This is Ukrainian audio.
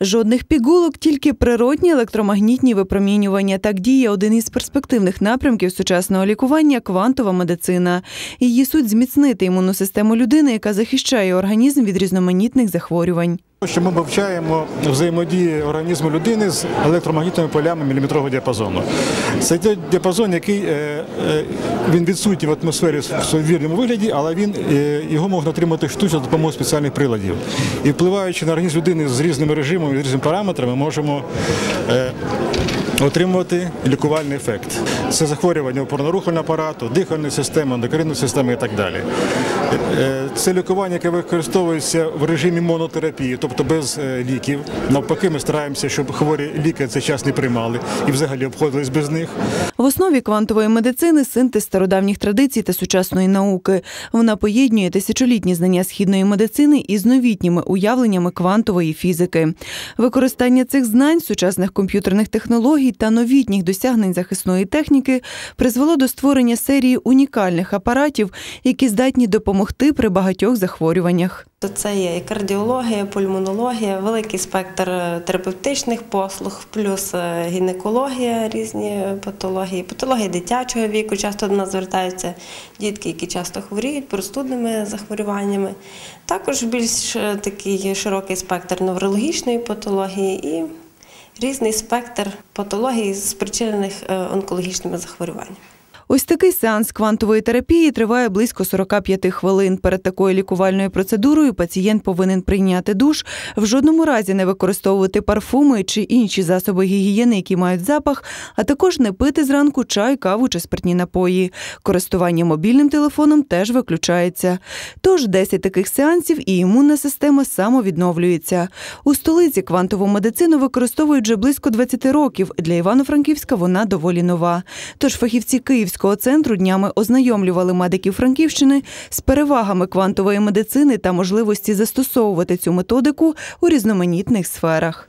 Жодних пігулок, тільки природні електромагнітні випромінювання. Так діє один із перспективних напрямків сучасного лікування квантова медицина. Її суть зміцнити імунну систему людини, яка захищає організм від різноманітних захворювань. Що ми вивчаємо взаємодії організму людини з електромагнітними полями міліметрового діапазону. Це той діапазон, який е, е, він відсутній в атмосфері в вірному вигляді, але він е, його можна отримати штучно за допомогою спеціальних приладів. І впливаючи на організм людини з різними режимами, з різними параметрами, можемо отримувати лікувальний ефект. Це захворювання опорно-рухального апарату, дихальної системи, ендокринної системи і так далі. Е, Це лікування, яке використовується в режимі монотерапії, тобто без е, ліків. Навпаки, ми стараємося, щоб хворі ліки цей час не приймали і взагалі обходились без них. В основі квантової медицини синтез стародавніх традицій та сучасної науки. Вона поєднує тисячолітні знання східної медицини із новітніми уявленнями квантової фізики. Використання цих знань, сучасних комп'ютерних технологій та новітніх досягнень захисної техніки призвело до створення серії унікальних апаратів, які здатні допомогти при багатьох захворюваннях. То це є і кардіологія, пульмонологія, великий спектр е, терапевтичних послуг, плюс е, гінекологія, різні патології, патології дитячого віку. Часто до нас звертаються дітки, які часто хворіють простудними захворюваннями. Також більш е, такий широкий спектр неврологічної патології і різний спектр патологій, спричинених онкологічними захворюваннями. Ось такий сеанс квантової терапії триває близько 45 хвилин. Перед такою лікувальною процедурою пацієнт повинен прийняти душ, в жодному разі не використовувати парфуми чи інші засоби гігієни, які мають запах, а також не пити зранку чай, каву чи спиртні напої. Користування мобільним телефоном теж виключається. Тож 10 таких сеансів і імунна система самовідновлюється. У столиці квантову медицину використовують вже близько 20 років. Для Івано-Франківська вона доволі нова. Тож фахівці Київського центру днями ознайомлювали медиків Франківщини з перевагами квантової медицини та можливості застосовувати цю методику у різноманітних сферах.